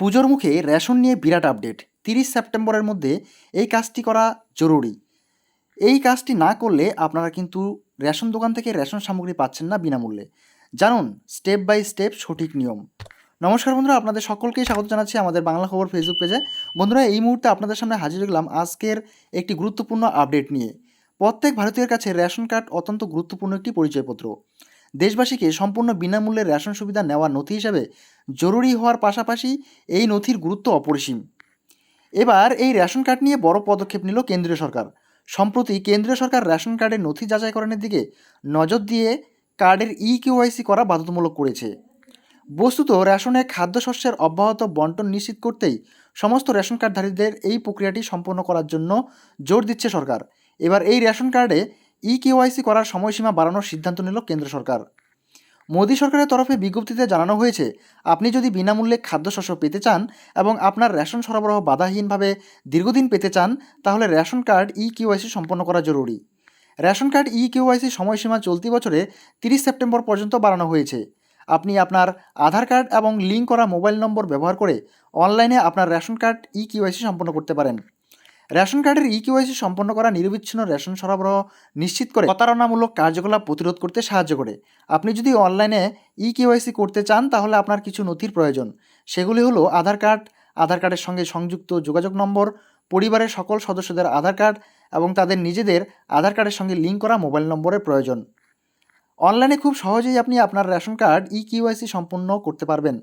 পুজোর মুখে রেশন নিয়ে বিরাট আপডেট। তিরিশ সেপ্টেম্বরের মধ্যে এই কাজটি করা জরুরি। এই কাজটি না করলে আপনারা কিন্তু রেশন দোকান থেকে রেশন সামগ্রী পাচ্ছেন না বিনামূল্যে। জানুন, স্টেপ বাই স্টেপ সঠিক নিয়ম। নমস্কার বন্ধুরা, আপনাদের সকলকেই স্বাগত জানাচ্ছি আমাদের বাংলা খবর ফেসবুক পেজে বন্ধুরা, এই মুহূর্তে আপনাদের সামনে হাজির হলাম আজকের একটি গুরুত্বপূর্ণ আপডেট নিয়ে। প্রত্যেক ভারতীয়ের কাছে রেশন কার্ড অত্যন্ত গুরুত্বপূর্ণ একটি পরিচয়পত্র। দেশবাসীকে সম্পূর্ণ বিনামূল্যে রেশন সুবিধা নেওয়ার নথি হিসাবে জরুরি হওয়ার পাশাপাশি এই নথির গুরুত্ব অপরিসীম। এবার এই রেশন কার্ড নিয়ে বড় পদক্ষেপ নিল কেন্দ্রীয় সরকার। সম্প্রতি কেন্দ্রীয় সরকার রেশন কার্ডের নথি যাচাইকরণের দিকে নজর দিয়ে কার্ডের ই কেওয়াইসি করা বাধ্যতামূলক করেছে। বস্তুত রেশনে খাদ্যশস্যের অব্যাহত বন্টন নিশ্চিত করতেই সমস্ত রেশন কার্ডধারীদের এই প্রক্রিয়াটি সম্পন্ন করার জন্য জোর দিচ্ছে সরকার। এবার এই রেশন কার্ডে ই কেওয়াইসি করার সময়সীমা বাড়ানোর সিদ্ধান্ত নিল কেন্দ্র সরকার। মোদী সরকারের তরফে বিজ্ঞপ্তিতে জানানো হয়েছে, আপনি যদি বিনামূল্যে খাদ্যশস্য পেতে চান এবং আপনার রেশন সরবরাহ বাধাহীনভাবে দীর্ঘদিন পেতে চান, তাহলে রেশন কার্ড ই কেওয়াইসি সম্পন্ন করা জরুরি। রেশন কার্ড ই কেওয়াইসি সময়সীমা চলতি বছরে তিরিশ সেপ্টেম্বর পর্যন্ত বাড়ানো হয়েছে। আপনি আপনার আধার কার্ড এবং লিঙ্ক করা মোবাইল নম্বর ব্যবহার করে অনলাইনে আপনার রেশন কার্ড ই কেওয়াইসি সম্পন্ন করতে পারেন। রেশন কার্ডের ই কেওয়াইসি সম্পন্ন করা নিরবিচ্ছিন্ন রেশন সরবরাহ নিশ্চিত করে প্রতারণামূলক কার্যকলাপ প্রতিরোধ করতে সাহায্য করে। আপনি যদি অনলাইনে ই কেওয়াইসি করতে চান, তাহলে আপনার কিছু নথির প্রয়োজন। সেগুলি হলো আধার কার্ড, আধার কার্ডের সঙ্গে সংযুক্ত যোগাযোগ নম্বর, পরিবারের সকল সদস্যদের আধার কার্ড এবং তাদের নিজেদের আধার কার্ডের সঙ্গে লিঙ্ক করা মোবাইল নম্বরের প্রয়োজন। অনলাইনে খুব সহজেই আপনি আপনার রেশন কার্ড ই কিউআইসি সম্পূর্ণ করতে পারবেন।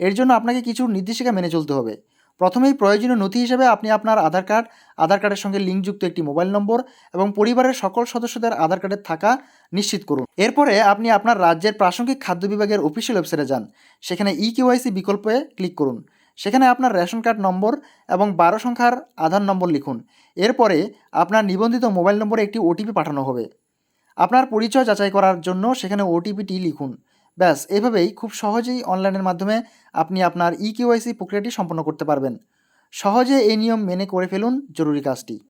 এর জন্য আপনাকে কিছু নির্দেশিকা মেনে চলতে হবে। প্রথমেই প্রয়োজনীয় নথি হিসেবে আপনি আপনার আধার কার্ড, আধার কার্ডের সঙ্গে লিঙ্কযুক্ত একটি মোবাইল নম্বর এবং পরিবারের সকল সদস্যদের আধার কার্ডের থাকা নিশ্চিত করুন। এরপরে আপনি আপনার রাজ্যের প্রাসঙ্গিক খাদ্য বিভাগের অফিসিয়াল ওয়েবসাইটে যান। সেখানে ই কিউআইসি বিকল্পে ক্লিক করুন। সেখানে আপনার রেশন কার্ড নম্বর এবং বারো সংখ্যার আধার নম্বর লিখুন। এরপরে আপনার নিবন্ধিত মোবাইল নম্বরে একটি ওটিপি পাঠানো হবে। আপনার পরিচয় যাচাই করার জন্য সেখানে ওটিপিটি লিখুন। ব্যাস, এভাবেই খুব সহজেই অনলাইনের মাধ্যমে আপনি আপনার ই প্রক্রিয়াটি সম্পন্ন করতে পারবেন। সহজে এই নিয়ম মেনে করে ফেলুন জরুরি কাজটি।